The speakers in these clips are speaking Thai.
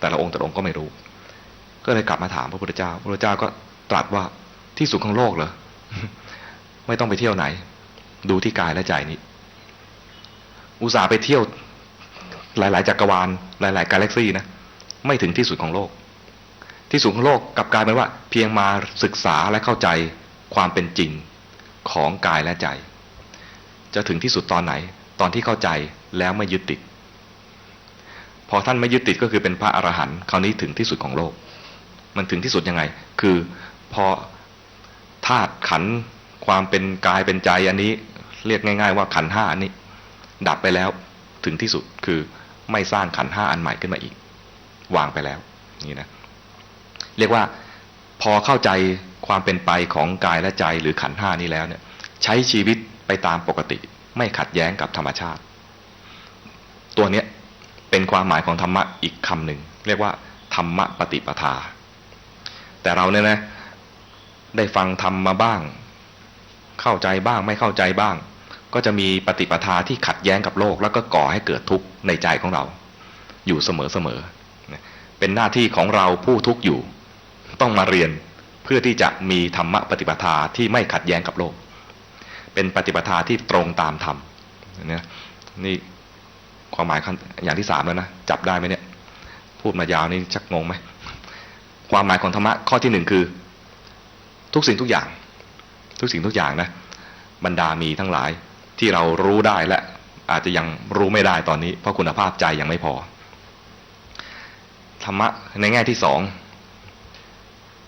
แต่ละองค์แต่ละองค์ก็ไม่รู้ ก็เลยกลับมาถามพระพุทธเจ้า พระพุทธเจ้าก็ตรัสว่าที่สุดของโลกเหรอไม่ต้องไปเที่ยวไหน ดูที่กายและใจนี้ อุตส่าห์ไปเที่ยวหลาย ๆจักรวาลหลาย ๆ กาแล็กซี่นะไม่ถึงที่สุดของโลก ที่สุดของโลกกลับกลายเป็นว่า เพียงมาศึกษาและเข้าใจความเป็นจริงของกายและใจ จะถึงที่สุดตอนไหน ตอนที่เข้าใจแล้วไม่ยึดติด พอท่านไม่ยึดติดก็คือเป็นพระอรหันต์คราวนี้ถึงที่สุดของโลก มันถึงที่สุดยังไง คือพอธาตุขันความเป็นกายเป็นใจอันนี้ เรียกง่าย ๆ ว่าขันห้าอันนี้ ดับไปแล้วถึงที่สุดคือไม่สร้างขันห้าอันใหม่ขึ้นมาอีก วางไปแล้วนี่นะเรียกว่าพอเข้าใจความเป็นไปของกายและใจหรือขันห้านี้แล้วเนี่ย ใช้ชีวิตไปตามปกติ ไม่ขัดแย้งกับธรรมชาติ ตัวเนี้ย เป็นความหมายของธรรมะอีกคำหนึ่งเรียกว่าธรรมะปฏิปทา แต่เราเนี่ยนะได้ฟังธรรมมาบ้าง เข้าใจบ้างไม่เข้าใจบ้าง ก็จะมีปฏิปทาที่ขัดแย้งกับโลก แล้วก็ก่อให้เกิดทุกข์ในใจของเรา อยู่เสมอๆเป็นหน้าที่ของเราผู้ทุกข์อยู่ ต้องมาเรียนเพื่อที่จะมีธรรมะปฏิปทาที่ไม่ขัดแย้งกับโลก เป็นปฏิปทาที่ตรงตามธรรมนี่ ความหมายขั้นอย่างที่สามแล้วนะจับได้ไหมเนี่ย พูดมายาวนี่ชักงงไหมความหมายของธรรมะข้อที่หนึ่งคือ ทุกสิ่งทุกอย่าง ทุกสิ่งทุกอย่างนะบรรดามีทั้งหลายที่เรารู้ได้และอาจจะยังรู้ไม่ได้ตอนนี้ เพราะคุณภาพใจยังไม่พอ ธรรมะในแง่ที่สอง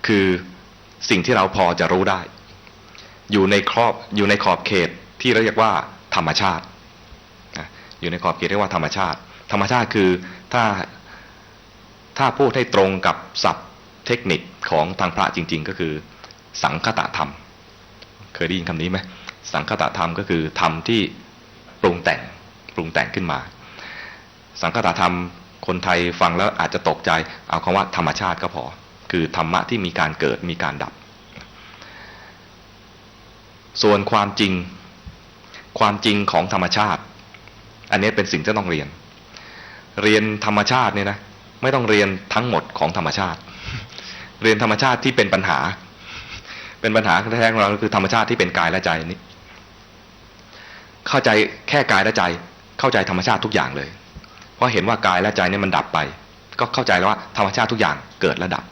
คือสิ่งที่เราพอจะรู้ได้ อยู่ในครอบอยู่ในขอบเขตที่เราเรียกว่าธรรมชาติ อยู่ในขอบเขตเรียกว่าธรรมชาติ ธรรมชาติคือถ้าถ้าพูดให้ตรงกับศัพท์เทคนิคของทางพระจริง ๆ ก็คือ สังคตธรรม เคยได้ยินคำนี้ไหมสังคตธรรมก็คือธรรมที่ปรุงแต่งปรุงแต่งขึ้นมา สังคตธรรมคนไทยฟังแล้วอาจจะตกใจ เอาคำว่าธรรมชาติก็พอ คือธรรมะที่มีการเกิดมีการดับ ส่วนความจริง ความจริงของธรรมชาติ อันนี้เป็นสิ่งที่ต้องเรียน เรียนธรรมชาติเนี่ยนะไม่ต้องเรียนทั้งหมดของธรรมชาติ เรียนธรรมชาติที่เป็นปัญหา เป็นปัญหาแท้ๆของเราคือธรรมชาติที่เป็นกายและใจนี้ เข้าใจแค่กายและใจ เข้าใจธรรมชาติทุกอย่างเลย เพราะเห็นว่ากายและใจเนี่ยมันดับไป ก็เข้าใจแล้วว่าธรรมชาติทุกอย่างเกิดและดับ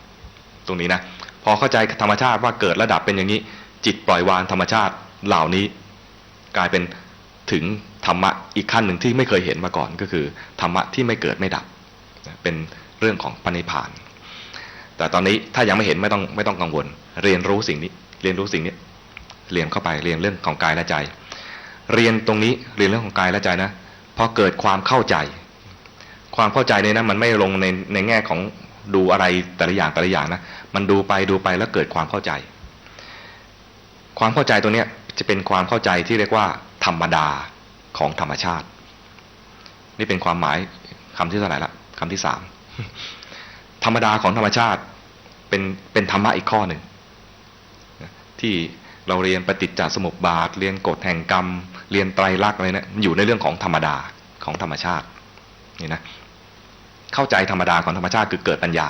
ตรงนี้นะพอเข้าใจธรรมชาติว่าเกิดและดับเป็นอย่างนี้ จิตปล่อยวางธรรมชาติเหล่านี้ กลายเป็นถึงธรรมะ อีกขั้นหนึ่งที่ไม่เคยเห็นมาก่อนก็คือธรรมะที่ไม่เกิดไม่ดับ เป็นเรื่องของปณิพาน แต่ตอนนี้ถ้ายังไม่เห็นไม่ต้องไม่ต้องกังวล เรียนรู้สิ่งนี้ เรียนรู้สิ่งนี้ เรียนเข้าไปเรียนเรื่องของกายและใจ เรียนตรงนี้เรียนเรื่องของกายและใจนะพอเกิดความเข้าใจ ความเข้าใจเนี่ยนะมันไม่ลงในในแง่ของดูอะไรแต่ละอย่างแต่ละอย่างนะมันดูไปดูไปแล้วเกิดความเข้าใจ ความเข้าใจตัวเนี้ยจะเป็นความเข้าใจที่เรียกว่าธรรมดา ของธรรมชาติ นี่เป็นความหมายคำที่เท่าไหร่ละคำที่สามธรรมดาของธรรมชาติเป็นเป็นธรรมะอีกข้อหนึ่งที่เราเรียนปฏิจจสมุปบาท เรียนกฎแห่งกรรม เรียนไตรลักษณ์อะไรเนะี่ยอยู่ในเรื่องของธรรมดาของธรรมชาตินี่นะเข้าใจธรรมดาของธรรมชาติคือเกิดปัญญา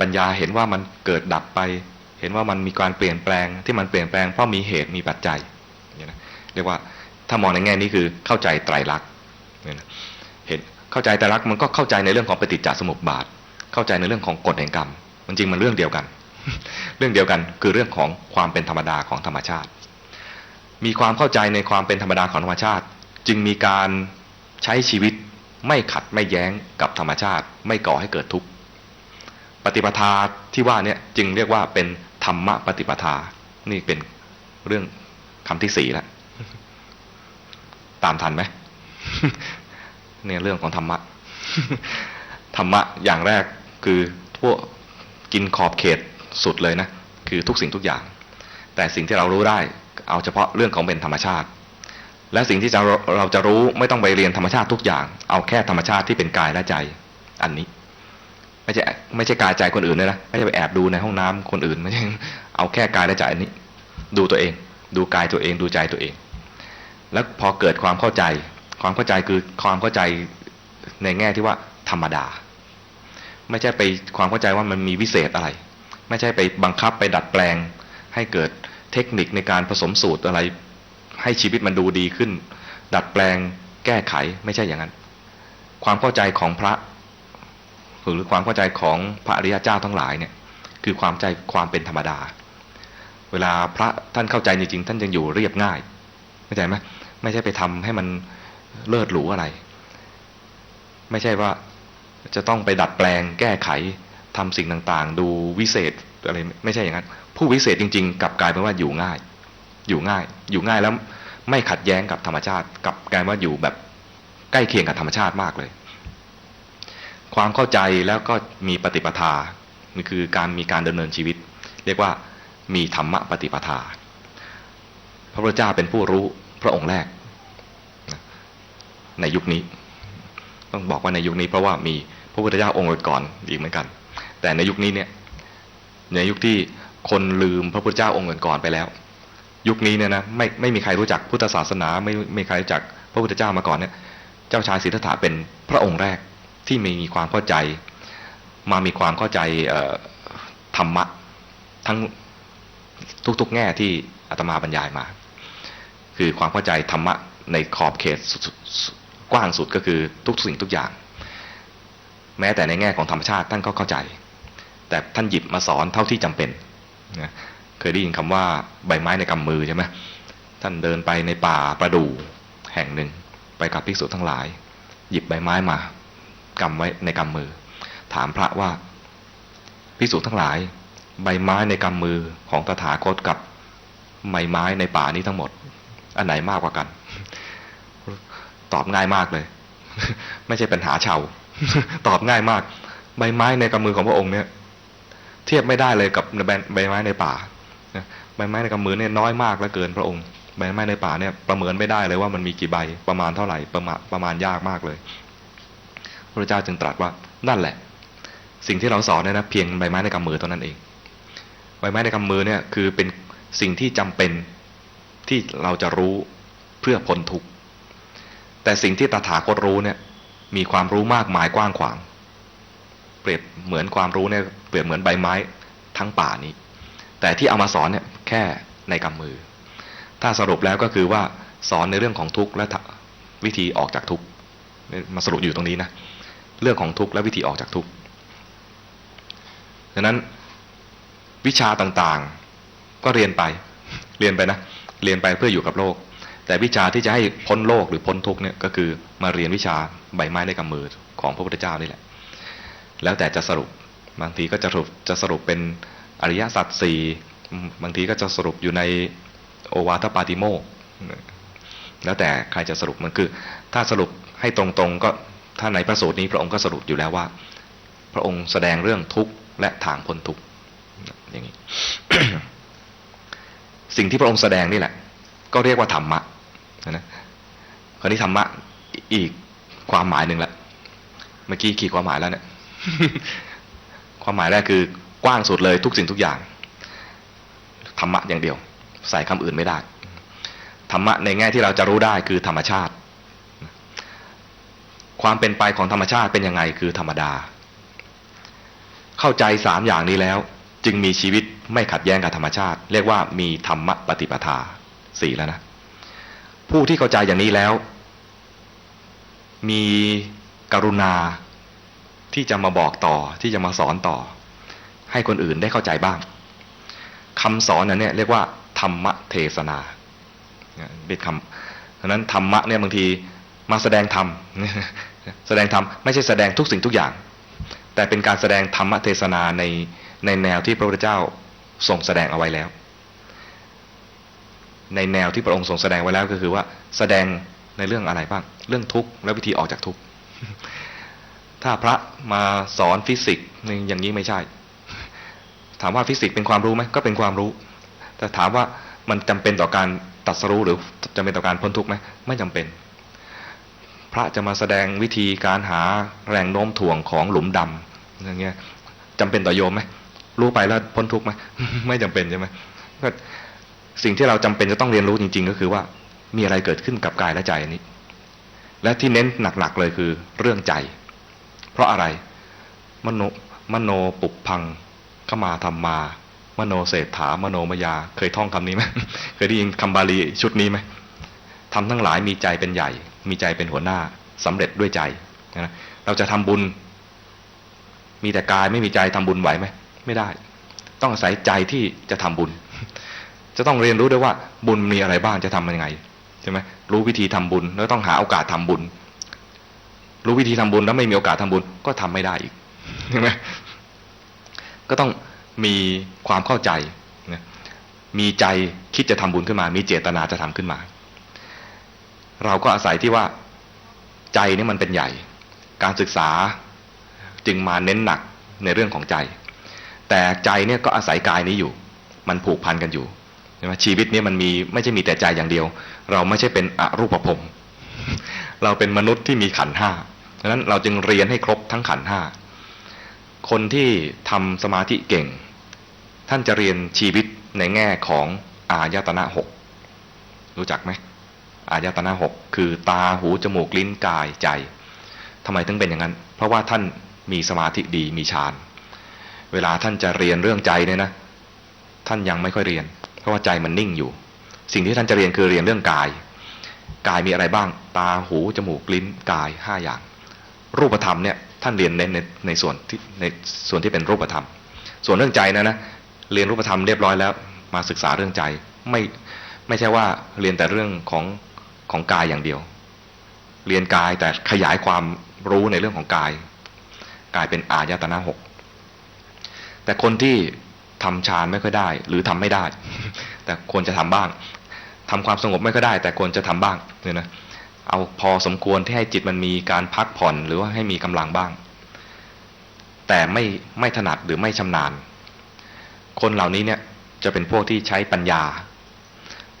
ปัญญาเห็นว่ามันเกิดดับไป เห็นว่ามันมีการเปลี่ยนแปลงที่มันเปลี่ยนแปลงเพราะมีเหตุมีปัจจัยนี่นะเรียกว่า ถ้ามองในแง่นี้คือเข้าใจไตรลักษณ์เห็นเข้าใจไตรลักษณ์มันก็เข้าใจในเรื่องของปฏิจจสมุปบาท เข้าใจในเรื่องของกฎแห่งกรรม มันจริงมันเรื่องเดียวกัน เรื่องเดียวกันคือเรื่องของความเป็นธรรมดาของธรรมชาติ มีความเข้าใจในความเป็นธรรมดาของธรรมชาติ จึงมีการใช้ชีวิตไม่ขัดไม่แย้งกับธรรมชาติ ไม่ก่อให้เกิดทุกข์ปฏิปทาที่ว่าเนี่ยจึงเรียกว่าเป็นธรรมะปฏิปทา นี่เป็นเรื่องคำที่สี่แล้ว ตามทันไหมเนี่ยเรื่องของธรรมะธรรมะอย่างแรกคือพวกกินขอบเขตสุดเลยนะ คือทุกสิ่งทุกอย่าง แต่สิ่งที่เรารู้ได้ เอาเฉพาะเรื่องของเป็นธรรมชาติ และสิ่งที่จะเราจะรู้ไม่ต้องไปเรียนธรรมชาติทุกอย่าง เอาแค่ธรรมชาติที่เป็นกายและใจ อันนี้ ไม่ใช่ไม่ใช่กายใจคนอื่นเลยนะไม่ใช่ไปแอบดูในห้องน้ำคนอื่นไม่ใช่เอาแค่กายและใจอันนี้ ดูตัวเอง ดูกายตัวเองดูใจตัวเอง แล้วพอเกิดความเข้าใจ ความเข้าใจคือความเข้าใจในแง่ที่ว่าธรรมดา ไม่ใช่ไปความเข้าใจว่ามันมีวิเศษอะไร ไม่ใช่ไปบังคับไปดัดแปลง ให้เกิดเทคนิคในการผสมสูตรอะไร ให้ชีวิตมันดูดีขึ้น ดัดแปลงแก้ไขไม่ใช่อย่างนั้น ความเข้าใจของพระหรือความเข้าใจของพระอริยเจ้าทั้งหลายเนี่ยคือความใจความเป็นธรรมดา เวลาพระท่านเข้าใจจริงๆท่านยังอยู่เรียบง่ายเข้าใจไหม ไม่ใช่ไปทำให้มันเลิศหรูอะไร ไม่ใช่ว่าจะต้องไปดัดแปลงแก้ไขทำสิ่งต่างๆ ดูวิเศษอะไรไม่ใช่อย่างนั้น ผู้วิเศษจริง ๆกลับกลายเป็นว่าอยู่ง่าย อยู่ง่าย อยู่ง่ายแล้วไม่ขัดแย้งกับธรรมชาติกลับกลายว่าอยู่แบบใกล้เคียงกับธรรมชาติมากเลย ความเข้าใจแล้วก็มีปฏิปทานี่คือการมีการดำเนินชีวิต เรียกว่ามีธรรมะปฏิปทา พระพุทธเจ้าเป็นผู้รู้ พระองค์แรก ในยุคนี้ ต้องบอกว่าในยุคนี้เพราะว่ามีพระพุทธเจ้าองค์ก่อนอีกเหมือนกัน แต่ในยุคนี้เนี่ยในยุคที่คนลืมพระพุทธเจ้าองค์ก่อนไปแล้ว ยุคนี้เนี่ยนะไม่ไม่มีใครรู้จักพุทธศาสนา ไม่ไม่มีใครรู้จักพระพุทธเจ้ามาก่อนเนี่ยเจ้าชายสิทธัตถะเป็นพระองค์แรกที่มีความเข้าใจ มามีความเข้าใจธรรมะทั้งทุกๆแง่ที่อาตมาบรรยายมา คือความเข้าใจธรรมะในขอบเขตกว้างสุดก็คือทุกสิ่งทุกอย่าง แม้แต่ในแง่ของธรรมชาติท่านก็เข้าใจ แต่ท่านหยิบมาสอนเท่าที่จำเป็นนะเคยได้ยินคำว่าใบไม้ในกำมือใช่ไหมท่านเดินไปในป่าประดู่แห่งหนึ่งไปกับภิกษุทั้งหลาย หยิบใบไม้มากำไว้ในกำมือ ถามพระว่าภิกษุทั้งหลาย ใบไม้ในกำมือของตถาคตกับใบไม้ในป่านี้ทั้งหมด อันไหนมากกว่ากัน ตอบง่ายมากเลย ไม่ใช่ปัญหาชาวตอบง่ายมาก ใบไม้ในกำมือของพระองค์เนี่ย เทียบไม่ได้เลยกับใบไม้ในป่าใบไม้ในกำมือเนี่ยน้อยมากแล้วเกินพระองค์ใบไม้ในป่าเนี่ยประเมินไม่ได้เลยว่ามันมีกี่ใบประมาณเท่าไหร่ประมาณประมาณยากมากเลยพระเจ้าจึงตรัสว่านั่นแหละ สิ่งที่เราสอนเนี่ยนะเพียงใบไม้ในกำมือเท่านั้นเอง ใบไม้ในกำมือเนี่ยคือเป็นสิ่งที่จำเป็น ที่เราจะรู้เพื่อพ้นทุกข์แต่สิ่งที่ตถาคตรู้เนี่ยมีความรู้มากมายกว้างขวาง เปรียบเหมือนความรู้เนี่ยเปรียบเหมือนใบไม้ทั้งป่านี้ แต่ที่เอามาสอนเนี่ยแค่ในกำมือ ถ้าสรุปแล้วก็คือว่าสอนในเรื่องของทุกข์และวิธีออกจากทุกข์มาสรุปอยู่ตรงนี้นะเรื่องของทุกข์และวิธีออกจากทุกข์ดังนั้นวิชาต่างๆ ก็เรียนไปเรียนไปนะ เรียนไปเพื่ออยู่กับโลก แต่วิชาที่จะให้พ้นโลกหรือพ้นทุกเนี่ยก็คือมาเรียนวิชาใบไม้ในกำมือของพระพุทธเจ้านี่แหละ แล้วแต่จะสรุปบางทีก็จะสรุปจะสรุปเป็นอริยสัจสี่บางทีก็จะสรุปอยู่ในโอวาทปาติโมกแล้วแต่ใครจะสรุปมันคือ ถ้าสรุปให้ตรงๆก็ถ้าในพระสูตรนี้พระองค์ก็สรุปอยู่แล้วว่า พระองค์แสดงเรื่องทุกข์และทางพ้นทุกข์อย่างนี้ สิ่งที่พระองค์แสดงนี่แหละ ก็เรียกว่าธรรมะนะคราวนี้ธรรมะอีกความหมายหนึ่งละเมื่อกี้ขีดความหมายแล้วเนี่ยความหมายแรกคือกว้างสุดเลยทุกสิ่งทุกอย่างธรรมะอย่างเดียว ใส่คำอื่นไม่ได้ธรรมะในแง่ที่เราจะรู้ได้คือธรรมชาติ ความเป็นไปของธรรมชาติเป็นยังไงคือธรรมดา เข้าใจสามอย่างนี้แล้ว จึงมีชีวิตไม่ขัดแย้งกับธรรมชาติ เรียกว่ามีธรรมปฏิปทาสี่แล้วนะ ผู้ที่เข้าใจอย่างนี้แล้ว มีกรุณาที่จะมาบอกต่อที่จะมาสอนต่อ ให้คนอื่นได้เข้าใจบ้างคำสอนนั้นเนี่ยเรียกว่า ธรรมเทศนาเป็นคำดังนั้นธรรมะเนี่ยบางทีมาแสดงธรรมแสดงธรรมไม่ใช่แสดงทุกสิ่งทุกอย่าง แต่เป็นการแสดงธรรมเทศนาใน ในแนวที่พระพุทธเจ้าทรงแสดงเอาไว้แล้ว ในแนวที่พระองค์ทรงแสดงไว้แล้วก็คือว่าแสดงในเรื่องอะไรบ้าง เรื่องทุกข์และวิธีออกจากทุกข์ถ้าพระมาสอนฟิสิกส์อย่างนี้ไม่ใช่ ถามว่าฟิสิกส์เป็นความรู้ไหมก็เป็นความรู้ แต่ถามว่ามันจำเป็นต่อการตัดสรู้หรือจำเป็นต่อการพ้นทุกข์ไหมไม่จำเป็น พระจะมาแสดงวิธีการหาแรงโน้มถ่วงของหลุมดำอย่างเงี้ยจำเป็นต่อโยมไหม รู้ไปแล้วพ้นทุกข์ไหมไม่จำเป็นใช่ไหมก็สิ่งที่เราจำเป็นจะต้องเรียนรู้จริง ๆ ก็คือว่ามีอะไรเกิดขึ้นกับกายและใจนี้ และที่เน้นหนักๆเลยคือเรื่องใจ เพราะอะไรมโนมโนปุพังขมาธรรมามโนเศรษฐามโนมยา เคยท่องคำนี้ไหมเคยได้ยินคำบาลีชุดนี้ไหมทำทั้งหลายมีใจเป็นใหญ่ มีใจเป็นหัวหน้าสำเร็จด้วยใจนะเราจะทำบุญ มีแต่กายไม่มีใจทำบุญไหวไหม ไม่ได้ ต้องอาศัยใจที่จะทำบุญ จะต้องเรียนรู้ด้วยว่าบุญมีอะไรบ้างจะทำยังไงใช่ไหมรู้วิธีทำบุญแล้วต้องหาโอกาสทำบุญ รู้วิธีทำบุญแล้วไม่มีโอกาสทำบุญก็ทำไม่ได้อีกใช่ไหมก็ต้องมีความเข้าใจนะมีใจคิดจะทำบุญขึ้นมา มีเจตนาจะทำขึ้นมา เราก็อาศัยที่ว่าใจนี่มันเป็นใหญ่ การศึกษาจึงมาเน้นหนักในเรื่องของใจ แต่ใจเนี่ยก็อาศัยกายนี้อยู่ มันผูกพันกันอยู่ใช่ไหมชีวิตเนี่ยมันมีไม่ใช่มีแต่ใจอย่างเดียว เราไม่ใช่เป็นอรูปภพเราเป็นมนุษย์ที่มีขันห้าดังนั้นเราจึงเรียนให้ครบทั้งขันห้าคนที่ทำสมาธิเก่ง ท่านจะเรียนชีวิตในแง่ของอายตนะหกรู้จักไหมอายตนะหกคือตาหูจมูกลิ้นกายใจทำไมถึงเป็นอย่างนั้น เพราะว่าท่านมีสมาธิดีมีฌาน เวลาท่านจะเรียนเรื่องใจเนี่ยนะ ท่านยังไม่ค่อยเรียน เพราะว่าใจมันนิ่งอยู่ สิ่งที่ท่านจะเรียนคือเรียนเรื่องกาย กายมีอะไรบ้าง ตาหูจมูกลิ้นกายห้าอย่าง รูปธรรมเนี่ยท่านเรียนเน้นในในส่วนที่ในส่วนที่เป็นรูปธรรม ส่วนเรื่องใจนะนะเรียนรูปธรรมเรียบร้อยแล้ว มาศึกษาเรื่องใจไม่ไม่ใช่ว่าเรียนแต่เรื่องของของกายอย่างเดียว เรียนกายแต่ขยายความรู้ในเรื่องของกาย กายเป็นอายตนะหก แต่คนที่ทำฌานไม่ค่อยได้ หรือทำไม่ได้ แต่ควรจะทำบ้างทำความสงบไม่ค่อยได้ แต่ควรจะทำบ้างเนี่ยนะเอาพอสมควรที่ให้จิตมันมีการพักผ่อนหรือว่าให้มีกำลังบ้าง แต่ไม่ไม่ถนัดหรือไม่ชำนาญ คนเหล่านี้เนี่ยจะเป็นพวกที่ใช้ปัญญา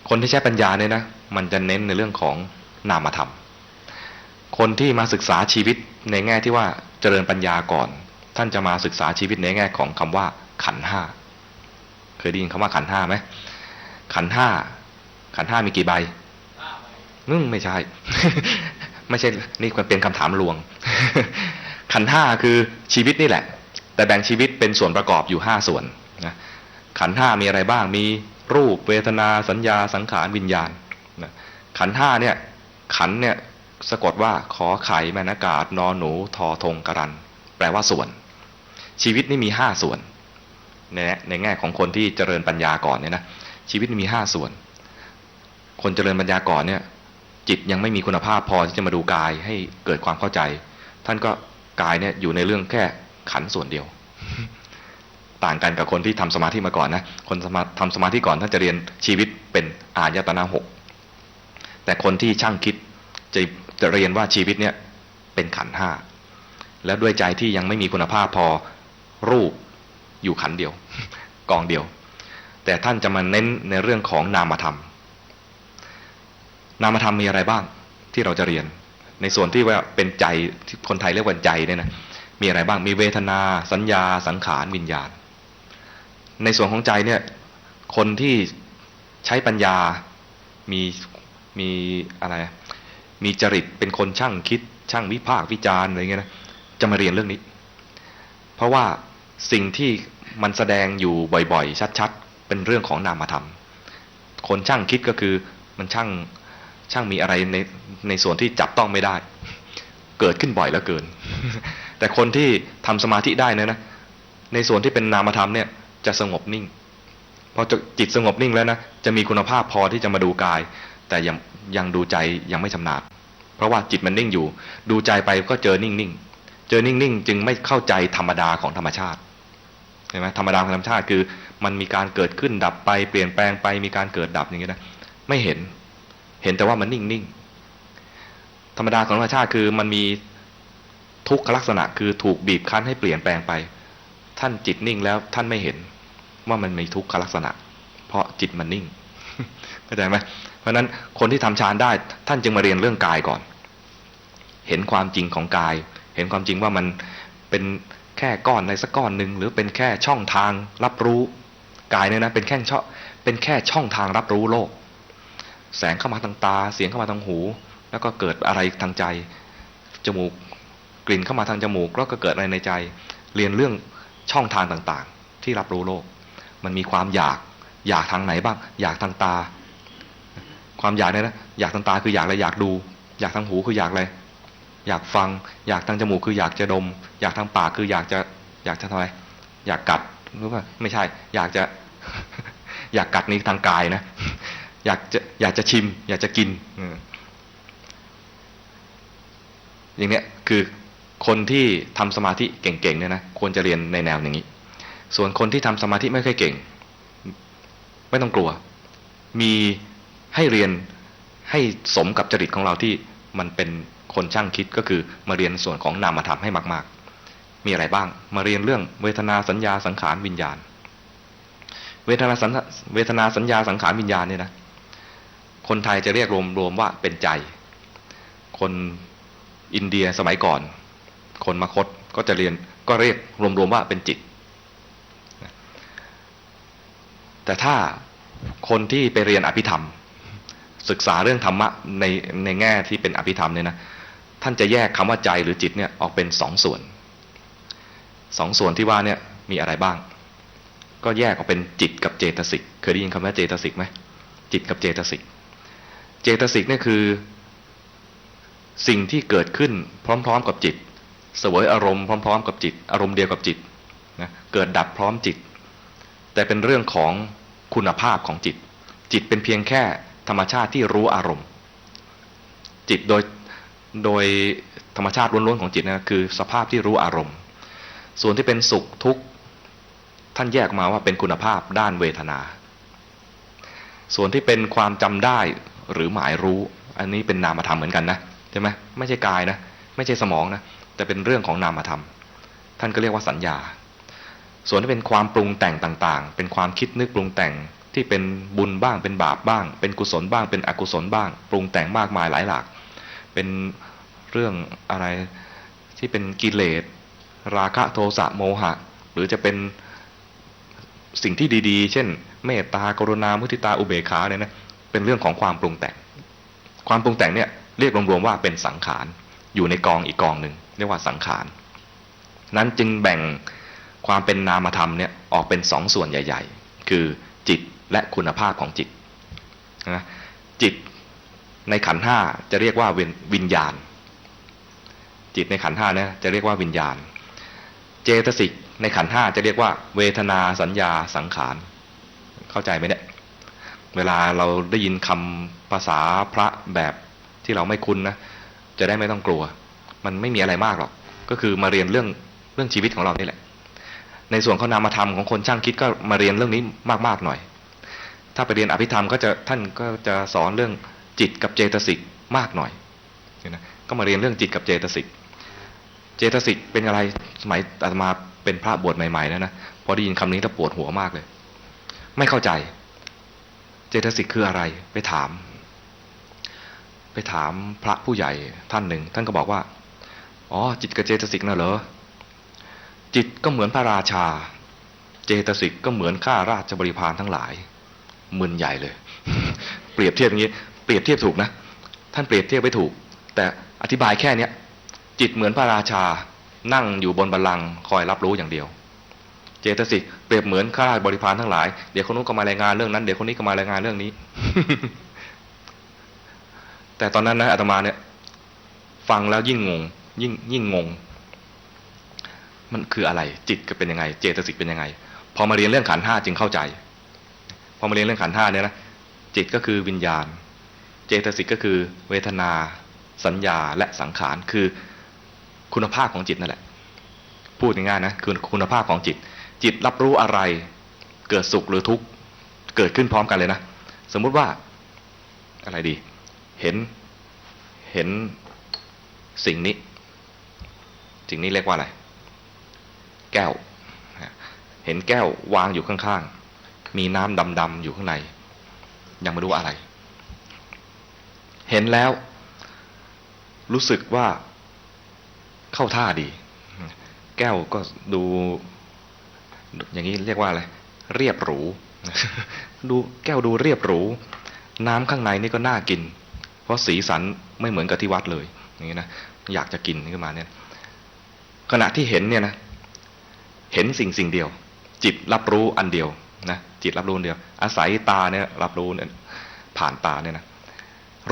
คนที่ใช้ปัญญาเนี่ยนะมันจะเน้นในเรื่องของนามธรรม คนที่มาศึกษาชีวิตในแง่ที่ว่าเจริญปัญญาก่อน ท่านจะมาศึกษาชีวิตในแง่ของคำว่าขันธ์ห้าเคยได้ยินคำว่าขันธ์ห้าไหมขันธ์ห้าขันธ์ห้ามีกี่ใบนึ่งไม่ใช่ ไม่ใช่นี่เป็นคำถามลวง ขันธ์ห้าคือชีวิตนี่แหละ แต่แบ่งชีวิตเป็นส่วนประกอบอยู่ห้าส่วนนะขันธ์ห้ามีอะไรบ้างมีรูปเวทนาสัญญาสังขารวิญญาณนะขันธ์ห้าเนี่ยขันธ์เนี่ยสะกดว่าขอไข่แมนอากาศนอนหนูทอทงกรัน แปลว่าส่วน ชีวิตนี่มีห้าส่วนในในแง่ของคนที่เจริญปัญญาก่อนเนี่ยนะชีวิตมีห้าส่วน คนเจริญปัญญาก่อนเนี่ย จิตยังไม่มีคุณภาพพอที่จะมาดูกายให้เกิดความเข้าใจ ท่านก็กายเนี่ยอยู่ในเรื่องแค่ขันส่วนเดียว ต่างกันกับคนที่ทำสมาธิมาก่อนนะคนสมาทำสมาธิก่อนท่านจะเรียนชีวิตเป็นอายตนะหกแต่คนที่ช่างคิดจะจะเรียนว่าชีวิตเนี่ยเป็นขันห้าแล้วด้วยใจที่ยังไม่มีคุณภาพพอ รูปอยู่ขันเดียว กองเดียว แต่ท่านจะมาเน้นในเรื่องของนามธรรม นามธรรมมีอะไรบ้างที่เราจะเรียน ในส่วนที่ว่าเป็นใจที่คนไทยเรียกว่าใจเนี่ยนะมีอะไรบ้างมีเวทนา สัญญา สังขารวิญญาณ ในส่วนของใจเนี่ยคนที่ใช้ปัญญามีมีอะไรมีจริตเป็นคนช่างคิดช่างวิพากษ์วิจารณ์อะไรเงี้ยนะจะมาเรียนเรื่องนี้ เพราะว่า สิ่งที่มันแสดงอยู่บ่อยๆ ชัดๆ เป็นเรื่องของนามธรรม คนช่างคิดก็คือมันช่างช่างมีอะไรในในส่วนที่จับต้องไม่ได้ เกิดขึ้นบ่อยแล้วเกิน แต่คนที่ทำสมาธิได้นะนะ ในส่วนที่เป็นนามธรรมเนี่ยจะสงบนิ่งพอจิตสงบนิ่งแล้วนะจะมีคุณภาพพอที่จะมาดูกาย แต่ยังยังดูใจยังไม่ชำนาญเพราะว่าจิตมันนิ่งอยู่ ดูใจไปก็เจอนิ่งๆ เจอนิ่งๆ จึงไม่เข้าใจธรรมดาของธรรมชาติเห็นไหมธรรมดาของธรรมชาติคือ มันมีการเกิดขึ้นดับไปเปลี่ยนแปลงไปมีการเกิดดับอย่างเงี้ยนะไม่เห็น เห็นแต่ว่ามันนิ่งๆธรรมดาของธรรมชาติคือมันมีทุกขลักษณะคือถูกบีบคั้นให้เปลี่ยนแปลงไป ท่านจิตนิ่งแล้วท่านไม่เห็นว่ามันมีทุกขลักษณะ เพราะจิตมันนิ่งเข้าใจไหมเพราะฉะนั้นคนที่ทำฌานได้ ท่านจึงมาเรียนเรื่องกายก่อน เห็นความจริงของกาย เห็นความจริงว่ามันเป็นแค่ก้อนในสักก้อนหนึ่งหรือเป็นแค่ช่องทางรับรู้กายเนี่ยนะเป็นแค่ช่องเป็นแค่ช่องทางรับรู้โลก แสงเข้ามาทางตา เสียงเข้ามาทางหู แล้วก็เกิดอะไรทางใจจมูกกลิ่นเข้ามาทางจมูกแล้วก็เกิดอะไรในใจ เรียนเรื่องช่องทางต่างๆ ที่รับรู้โลก มันมีความอยากอยากทางไหนบ้าง อยากทางตา ความอยากเนี่ยนะอยากทางตาคืออยากอะไรอยากดู อยากทางหูคืออยากอะไร อยากฟัง อยากทางจมูกคืออยากจะดม อยากทางปากคืออยากจะอยากจะทำไรอยากกัดหรือว่าไม่ใช่ อยากจะ อยากกัดนี่ทางกายนะ อยากจะอยากจะชิม อยากจะกินอย่างเนี้ยคือคนที่ทำสมาธิเก่งๆเนี่ยนะควรจะเรียนในแนวอย่างนี้ ส่วนคนที่ทำสมาธิไม่ค่อยเก่ง ไม่ต้องกลัว มีให้เรียนให้สมกับจริตของเราที่มันเป็น คนช่างคิดก็คือมาเรียนส่วนของนามธรรมให้มากๆ มีอะไรบ้าง มาเรียนเรื่องเวทนาสัญญาสังขารวิญญาณ เวทนาสัญเวทนาสัญญาสังขารวิญญาณเนี่ยนะ คนไทยจะเรียกรวมๆว่าเป็นใจ คนอินเดียสมัยก่อน คนมคตก็จะเรียนก็เรียกรวมๆว่าเป็นจิต แต่ถ้าคนที่ไปเรียนอภิธรรมศึกษาเรื่องธรรมะในในแง่ที่เป็นอภิธรรมเนี่ยนะ ท่านจะแยกคำว่าใจหรือจิตเนี่ยออกเป็นสองส่วนสองส่วนที่ว่าเนี่ยมีอะไรบ้าง ก็แยกออกเป็นจิตกับเจตสิกเคยได้ยินคำว่าเจตสิกไหมจิตกับเจตสิกเจตสิกเนี่ยคือ สิ่งที่เกิดขึ้นพร้อม ๆ กับจิต เสวยอารมณ์พร้อม ๆ กับจิต อารมณ์เดียวกับจิตนะเกิดดับพร้อมจิต แต่เป็นเรื่องของคุณภาพของจิต จิตเป็นเพียงแค่ธรรมชาติที่รู้อารมณ์ จิตโดย โดยธรรมชาติล้วนๆของจิตนะคือสภาพที่รู้อารมณ์ ส่วนที่เป็นสุขทุกข์ท่านแยกมาว่าเป็นคุณภาพด้านเวทนา ส่วนที่เป็นความจำได้หรือหมายรู้ อันนี้เป็นนามธรรมเหมือนกันนะใช่ไหมไม่ใช่กายนะไม่ใช่สมองนะแต่เป็นเรื่องของนามธรรม ท่านก็เรียกว่าสัญญา ส่วนที่เป็นความปรุงแต่งต่างๆ เป็นความคิดนึกปรุงแต่งที่เป็นบุญบ้างเป็นบาปบ้าง เป็นกุศลบ้าง เป็นอกุศลบ้าง ปรุงแต่งมากมายหลายหลาก เป็น เรื่องอะไรที่เป็นกิเลส ราคะโทสะโมหะ หรือจะเป็นสิ่งที่ดีๆ เช่น เมตตากรุณามุทิตาอุเบกขาเนี่ยนะเป็นเรื่องของความปรุงแต่ง ความปรุงแต่งเนี่ยเรียกรวมๆว่าเป็นสังขารอยู่ในกองอีกกองหนึ่งเรียกว่าสังขารนั้นจึงแบ่งความเป็นนามธรรมเนี่ยออกเป็นสองส่วนใหญ่ ๆ คือจิตและคุณภาพของจิตนะจิตในขันห้าจะเรียกว่าวิญญาณ จิตในขันห้าเนี่ยจะเรียกว่าวิญญาณ เจตสิกในขันห้าจะเรียกว่า เวทนาสัญญาสังขาร เข้าใจไหมเนี่ยเวลาเราได้ยินคำภาษาพระแบบที่เราไม่คุ้นนะจะได้ไม่ต้องกลัว มันไม่มีอะไรมากหรอก ก็คือมาเรียนเรื่องเรื่องชีวิตของเรานี่แหละ ในส่วนขอนามธรรมของคนช่างคิดก็มาเรียนเรื่องนี้มากๆหน่อย ถ้าไปเรียนอภิธรรมก็จะท่านก็จะสอนเรื่องจิตกับเจตสิกมากหน่อยนะก็มาเรียนเรื่องจิตกับเจตสิก เจตสิกเป็นอะไรสมัยอาตมาเป็นพระบวชใหม่ๆแล้วนะพอได้ยินคำนี้แล้วปวดหัวมากเลย ไม่เข้าใจ เจตสิกคืออะไร ไปถาม ไปถามพระผู้ใหญ่ท่านหนึ่ง ท่านก็บอกว่า อ๋อ จิตกับเจตสิกน่ะเหรอ จิตก็เหมือนพระราชา เจตสิกก็เหมือนข้าราชบริพารทั้งหลายมึนใหญ่เลย เปรียบเทียบอย่างนี้ เปรียบเทียบถูกนะ ท่านเปรียบเทียบไม่ถูก แต่อธิบายแค่เนี้ย จิตเหมือนพระราชานั่งอยู่บนบัลลังก์คอยรับรู้อย่างเดียว เจตสิกเปรียบเหมือนข้าราชบริพารทั้งหลาย เดี๋ยวคนนู้นก็มารายงานเรื่องนั้น เดี๋ยวคนนี้ก็มารายงานเรื่องนี้ แต่ตอนนั้นนะอาตมาเนี่ย ฟังแล้วยิ่งงง ยิ่งยิ่งงง มันคืออะไร จิตก็เป็นยังไง เจตสิกเป็นยังไง พอมาเรียนเรื่องขันห้าจึงเข้าใจ พอมาเรียนเรื่องขันห้าเนี่ยนะจิตก็คือวิญญาณ เจตสิกก็คือ เวทนา สัญญาและสังขารคือ คุณภาพของจิตนั่นแหละ พูดง่ายๆนะคือคุณภาพของจิต จิตรับรู้อะไร เกิดสุขหรือทุกข์เกิดขึ้นพร้อมกันเลยนะ สมมุติว่าอะไรดี เห็นเห็นสิ่งนี้ สิ่งนี้เรียกว่าอะไร แก้ว เห็นแก้ววางอยู่ข้างๆ มีน้ำดำๆอยู่ข้างใน ยังไม่รู้อะไร เห็นแล้ว รู้สึกว่า เข้าท่าดี แก้วก็ดู อย่างนี้เรียกว่าอะไรเรียบหรูดูแก้วดูเรียบหรู น้ำข้างในนี่ก็น่ากิน เพราะสีสันไม่เหมือนกับที่วัดเลย อย่างนี้นะอยากจะกินขึ้นมาเนี่ย ขณะที่เห็นเนี่ยนะเห็นสิ่งสิ่งเดียว จิตรับรู้อันเดียวนะจิตรับรู้เดียว อาศัยตาเนี่ยรับรู้เนี่ยผ่านตาเนี่ยนะ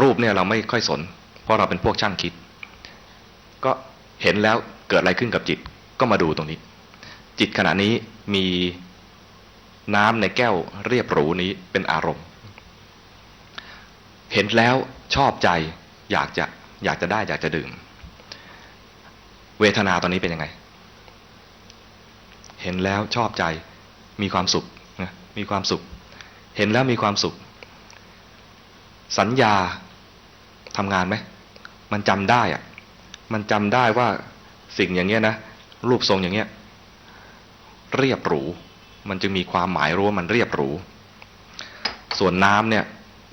รูปเนี่ยเราไม่ค่อยสน เพราะเราเป็นพวกช่างคิด ก็ เห็นแล้วเกิดอะไรขึ้นกับจิตก็มาดูตรงนี้ จิตขณะนี้มีน้ำในแก้วเรียบหรูนี้เป็นอารมณ์ เห็นแล้วชอบใจอยากจะอยากจะได้อยากจะดื่ม เวทนาตอนนี้เป็นยังไง เห็นแล้วชอบใจมีความสุขนะมีความสุข เห็นแล้วมีความสุข สัญญาทำงานไหม มันจำได้อะ มันจำได้ว่าสิ่งอย่างเงี้ยนะรูปทรงอย่างเงี้ยเรียบหรู มันจึงมีความหมายรู้ว่ามันเรียบหรู ส่วนน้ำเนี่ย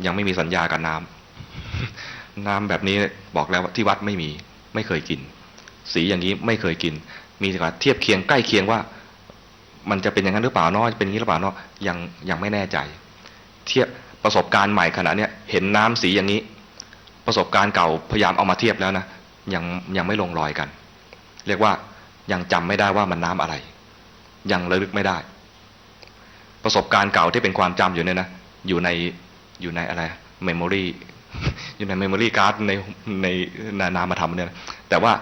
ยังไม่มีสัญญากับน้ำน้ำแบบนี้บอกแล้วที่วัดไม่มีไม่เคยกิน สีอย่างนี้ไม่เคยกิน มีแต่ว่าเทียบเคียงใกล้เคียงว่า มันจะเป็นอย่างนั้นหรือเปล่านาะเป็นอย่างนี้หรือเปล่านาะยังยังไม่แน่ใจ เทียบประสบการณ์ใหม่ขณะเนี้ยเห็นน้ำสีอย่างนี้ ประสบการณ์เก่าพยายามเอามาเทียบแล้วนะ ยังยังไม่ลงรอยกัน เรียกว่ายังจำไม่ได้ว่ามันน้ำอะไร ยังระลึกไม่ได้ ประสบการณ์เก่าที่เป็นความจำอยู่เนี่ยนะอยู่ในอยู่ในอะไรเมมโมรีอยู่ในเมมโมรีการ์ดในในนานามธรรมเนี่ยแต่ว่า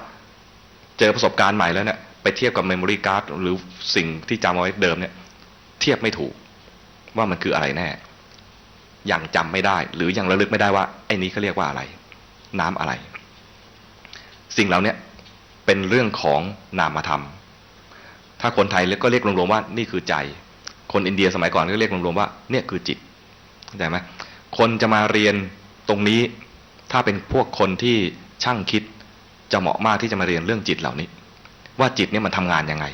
เจอประสบการณ์ใหม่แล้วเนี่ยไปเทียบกับเมมโมรีการ์ดหรือสิ่งที่จำเอาไว้เดิมเนี่ย เทียบไม่ถูกว่ามันคืออะไรแน่ยังจำไม่ได้ หรือยังระลึกไม่ได้ว่าไอ้นี้เขาเรียกว่าอะไร น้ำอะไร สิ่งเหล่านี้เป็นเรื่องของนามธรรม ถ้าคนไทยก็เรียกรวมๆว่านี่คือใจ คนอินเดียสมัยก่อนก็เรียกรวมๆว่าเนี่ยคือจิตเข้าใจไหมคนจะมาเรียนตรงนี้ถ้าเป็นพวกคนที่ช่างคิดจะเหมาะมากที่จะมาเรียนเรื่องจิตเหล่านี้ ว่าจิตเนี่ยมันทำงานยังไง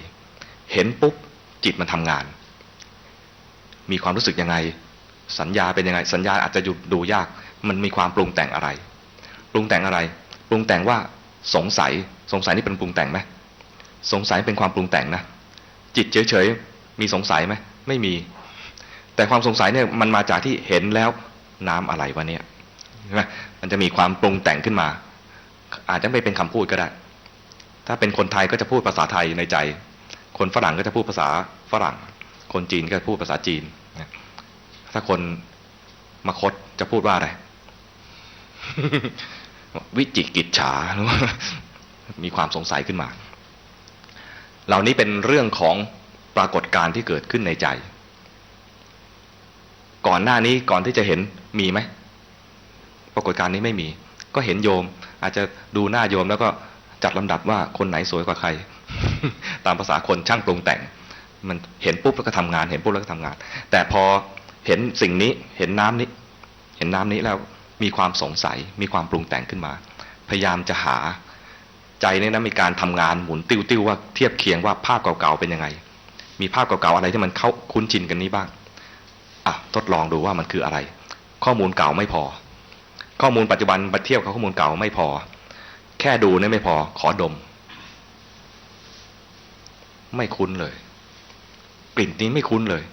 เห็นปุ๊บจิตมันทำงาน มีความรู้สึกยังไง สัญญาเป็นยังไง สัญญาอาจจะอยู่ดูยาก มันมีความปรุงแต่งอะไร ปรุงแต่งอะไร ปรุงแต่งว่า สงสัย สงสัยนี่เป็นปรุงแต่งไหมสงสัยเป็นความปรุงแต่งนะ จิตเฉยๆ มีสงสัยไหมไม่มี แต่ความสงสัยเนี่ยมันมาจากที่เห็นแล้วน้ำอะไรวะเนี่ยใช่ไหมมันจะมีความปรุงแต่งขึ้นมา อาจจะไม่เป็นคำพูดก็ได้ ถ้าเป็นคนไทยก็จะพูดภาษาไทยในใจ คนฝรั่งก็จะพูดภาษาฝรั่ง คนจีนก็พูดภาษาจีน ถ้าคนมาคตจะพูดว่าอะไร วิจิกิจฉามีความสงสัยขึ้นมา เหล่านี้เป็นเรื่องของปรากฏการณ์ที่เกิดขึ้นในใจ ก่อนหน้านี้ก่อนที่จะเห็นมีไหมปรากฏการณ์นี้ไม่มี ก็เห็นโยม อาจจะดูหน้าโยมแล้วก็จัดลำดับว่าคนไหนสวยกว่าใคร ตามภาษาคนช่างปรุงแต่ง มันเห็นปุ๊บแล้วก็ทำงาน เห็นปุ๊บแล้วก็ทำงาน แต่พอเห็นสิ่งนี้เห็นน้ำนี้ เห็นน้ำนี้แล้ว มีความสงสัย มีความปรุงแต่งขึ้นมา พยายามจะหาใจเนี่ยนะมีการทำงานหมุนติ้วๆว่าเทียบเคียงว่าภาพเก่าๆเป็นยังไง มีภาพเก่าๆอะไรที่มันเข้าคุ้นชินกันนี้บ้างอะทดลองดูว่ามันคืออะไร ข้อมูลเก่าไม่พอ ข้อมูลปัจจุบันมาเทียบกับข้อมูลเก่าไม่พอ แค่ดูเนี่ยไม่พอขอดม ไม่คุ้นเลย กลิ่นนี้ไม่คุ้นเลย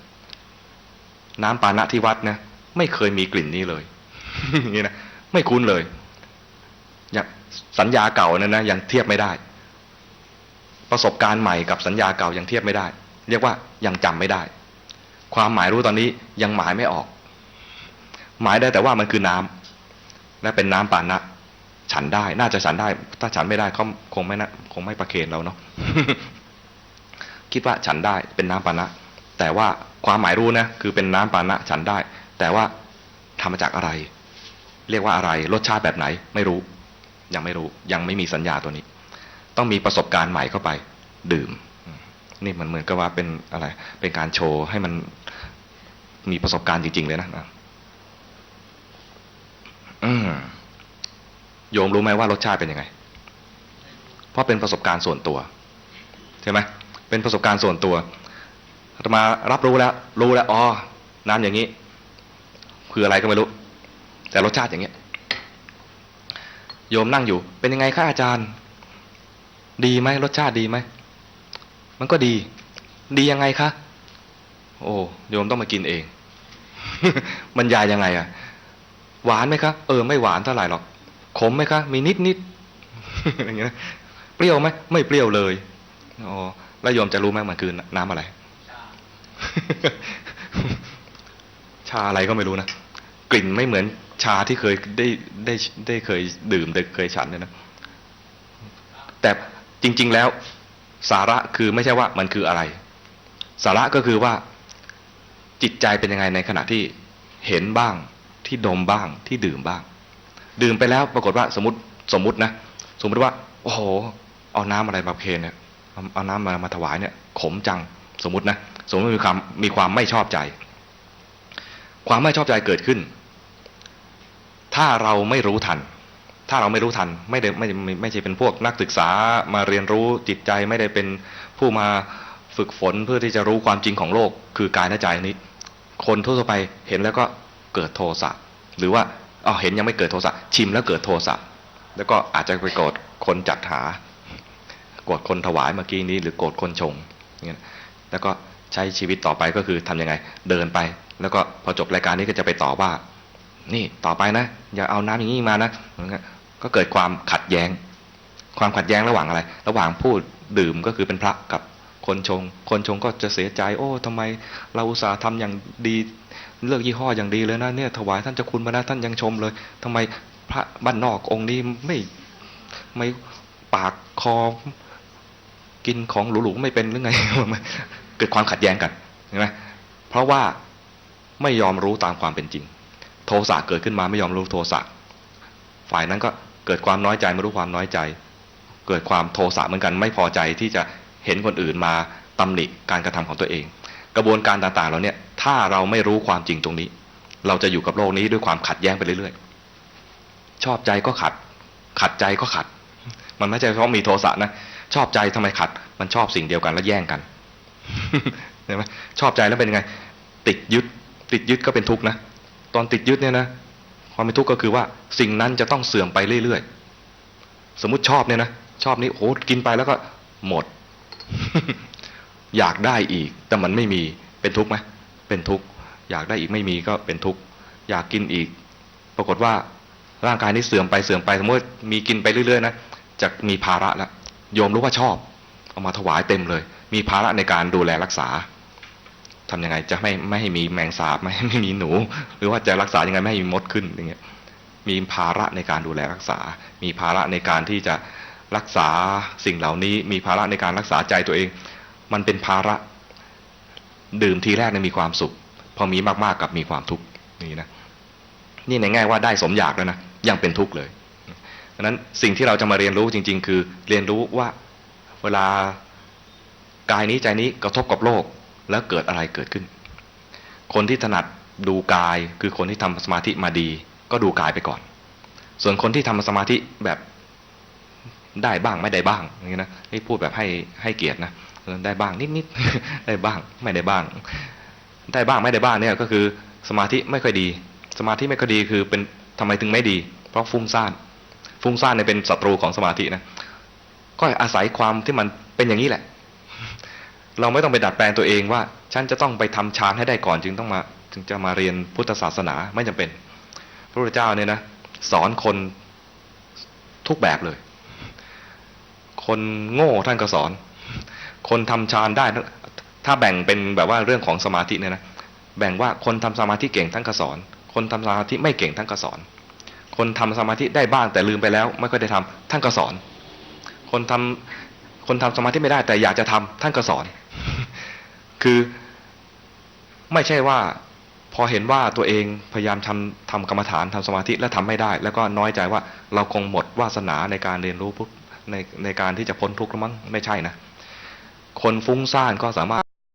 น้ำปานะที่วัดนะไม่เคยมีกลิ่นนี้เลย อย่างนี้นะไม่คุ้นเลยอย่างสัญญาเก่านั้นนะยังเทียบไม่ได้ ประสบการณ์ใหม่กับสัญญาเก่ายังเทียบไม่ได้ เรียกว่ายังจำไม่ได้ ความหมายรู้ตอนนี้ยังหมายไม่ออก หมายได้แต่ว่ามันคือน้ำและเป็นน้ำปานะฉันได้ น่าจะฉันได้ ถ้าฉันไม่ได้เขาคงไม่นะคงไม่ประเคนเราเนาะคิดว่าฉันได้เป็นน้ำปานะ แต่ว่าความหมายรู้นะคือเป็นน้ำปานะฉันได้ แต่ว่าทำมาจากอะไร เรียกว่าอะไร รสชาติแบบไหน ไม่รู้ ยังไม่รู้ ยังไม่มีสัญญาตัวนี้ ต้องมีประสบการณ์ใหม่เข้าไป ดื่ม นี่มันเหมือนกับว่าเป็นอะไร เป็นการโชว์ให้มันมีประสบการณ์จริง ๆ เลยนะโยมรู้ไหมว่ารสชาติเป็นยังไง เพราะเป็นประสบการณ์ส่วนตัวใช่ไหมเป็นประสบการณ์ส่วนตัวมารับรู้แล้ว รู้แล้วอ๋อน้ำอย่างนี้ คืออะไรก็ไม่รู้ แต่รสชาติอย่างเงี้ย โยมนั่งอยู่ เป็นยังไงคะอาจารย์ ดีไหมรสชาติดีไหม มันก็ดี ดียังไงคะ โอ้โยมต้องมากินเอง บรรยายยังไงอะหวานไหมคะเออไม่หวานเท่าไหร่หรอก ขมไหมคะมีนิดนิดอย่างเงี้ยเปรี้ยวไหมไม่เปรี้ยวเลยอ๋อแล้วโยมจะรู้ไหมมันคือน้ำอะไร ชาอะไรก็ไม่รู้นะ กลิ่นไม่เหมือน ชาที่เคยได้ได้ได้เคยดื่มได้เคยฉันเลยนะแต่จริง ๆแล้วสาระคือไม่ใช่ว่ามันคืออะไร สาระก็คือว่าจิตใจเป็นยังไงในขณะที่เห็นบ้างที่ดมบ้างที่ดื่มบ้าง ดื่มไปแล้วปรากฏว่าสมมติสมมตินะ สมมติว่าโอ้โห เอาน้ำอะไรมาเพลเนี่ยเอาเอาน้ำมามาถวายเนี่ย ขมจังสมมตินะสมมติมีความมีความไม่ชอบใจ ความไม่ชอบใจเกิดขึ้น ถ้าเราไม่รู้ทัน ถ้าเราไม่รู้ทัน ไม่ได้ไม่ไม่ไม่ใช่เป็นพวกนักศึกษามาเรียนรู้จิตใจไม่ได้เป็นผู้มาฝึกฝนเพื่อที่จะรู้ความจริงของโลก คือกายและใจนี้ คนทั่วไปเห็นแล้วก็เกิดโทสะหรือว่าอ๋อเห็นยังไม่เกิดโทสะชิมแล้วเกิดโทสะแล้วก็อาจจะไปโกรธคนจัดหาโกรธคนถวายเมื่อกี้นี้ หรือโกรธคนชงอย่างเงี้ยแล้วก็ใช้ชีวิตต่อไปก็คือทำยังไง เดินไป แล้วก็พอจบรายการนี้ก็จะไปต่อว่า นี่ต่อไปนะ อย่าเอาน้ำอย่างนี้มานะก็เกิดความขัดแย้ง ความขัดแย้งระหว่างอะไร ระหว่างผู้ดื่มก็คือเป็นพระกับคนชง คนชงก็จะเสียใจ โอ้ทำไม เราอุตส่าห์ทำอย่างดีเลือกยี่ห้ออย่างดีเลยนะเนี่ยถวายท่านจ้าคุณมานะท่านยังชมเลยทำไมพระบ้านนอกองค์นี้ไม่ไม่ปากคอกินของหรูๆไม่เป็นหรือไง เกิดความขัดแย้งกันเห็นไหมเพราะว่าไม่ยอมรู้ตามความเป็นจริง โทสะเกิดขึ้นมาไม่ยอมรู้โทสะฝ่ายนั้นก็เกิดความน้อยใจไม่รู้ความน้อยใจ เกิดความโทสะเหมือนกันไม่พอใจที่จะเห็นคนอื่นมาตำหนิการกระทำของตัวเอง กระบวนการต่างๆเราเนี่ยถ้าเราไม่รู้ความจริงตรงนี้ เราจะอยู่กับโลกนี้ด้วยความขัดแย้งไปเรื่อยๆ ชอบใจก็ขัด ขัดใจก็ขัด มันไม่ใช่เพราะมีโทสะนะชอบใจทำไมขัด มันชอบสิ่งเดียวกันแล้วแย่งกันเห็นไหมชอบใจแล้วเป็นยังไง ติดยึดติดยึดก็เป็นทุกข์นะ ตอนติดยึดเนี่ยนะความเป็นทุกข์ก็คือว่าสิ่งนั้นจะต้องเสื่อมไปเรื่อยๆ สมมติชอบเนี่ยนะชอบนี้โอ้โหกินไปแล้วก็หมด อยากได้อีก แต่มันไม่มีเป็นทุกข์ไหมเป็นทุกข์อยากได้อีกไม่มีก็เป็นทุกข์อยากกินอีก ปรากฏว่าร่างกายนี้เสื่อมไปเสื่อมไปสมมติมีกินไปเรื่อยๆนะจะมีภาระแล้วโยมรู้ว่าชอบ เอามาถวายเต็มเลย มีภาระในการดูแลรักษา ทำยังไงจะไม่ไม่ให้มีแมงสาบไม่ให้ไม่มีหนู หรือว่าจะรักษายังไงไม่ให้มีมดขึ้นอย่างเงี้ยมีภาระในการดูแลรักษา มีภาระในการที่จะรักษาสิ่งเหล่านี้ มีภาระในการรักษาใจตัวเอง มันเป็นภาระดื่มทีแรกเนี่ยมีความสุข พอมีมากๆกับมีความทุกข์นี่นะนี่ในแง่ว่าได้สมอยากแล้วนะยังเป็นทุกข์เลยดังนั้นสิ่งที่เราจะมาเรียนรู้จริง ๆ คือเรียนรู้ว่าเวลากายนี้ใจนี้กระทบกับโลก แล้วเกิดอะไรเกิดขึ้น คนที่ถนัดดูกายคือคนที่ทำสมาธิมาดี ก็ดูกายไปก่อน ส่วนคนที่ทำสมาธิแบบได้บ้างไม่ได้บ้างนี้นะนี่พูดแบบให้ให้เกียรตินะได้บ้างนิดๆได้บ้างไม่ได้บ้าง ได้บ้างไม่ได้บ้างเนี่ยก็คือสมาธิไม่ค่อยดี สมาธิไม่ค่อยดีคือเป็นทำไมถึงไม่ดี เพราะฟุ้งซ่าน ฟุ้งซ่านเนี่ยเป็นศัตรูของสมาธินะก็อาศัยความที่มันเป็นอย่างนี้แหละ เราไม่ต้องไปดัดแปลงตัวเองว่า ฉันจะต้องไปทำฌานให้ได้ก่อนจึงต้องมาจึงจะมาเรียนพุทธศาสนาไม่จำเป็น พระพุทธเจ้าเนี่ยนะสอนคนทุกแบบเลย คนโง่ท่านก็สอน คนทำฌานได้ ถ้าแบ่งเป็นแบบว่าเรื่องของสมาธิเนี่ยนะแบ่งว่าคนทำสมาธิเก่งท่านก็สอน คนทำสมาธิไม่เก่งท่านก็สอน คนทำสมาธิได้บ้างแต่ลืมไปแล้ว ไม่ค่อยได้ทำท่านก็สอน คนทำคนทำสมาธิไม่ได้แต่อยากจะทำท่านก็สอน คือไม่ใช่ว่าพอเห็นว่าตัวเองพยายามทำทำกรรมฐานทำสมาธิแล้วทำไม่ได้ แล้วก็น้อยใจว่าเราคงหมดวาสนาในการเรียนรู้ในในการที่จะพ้นทุกข์แล้วมั้งไม่ใช่นะ คนฟุ้งซ่านก็สามารถ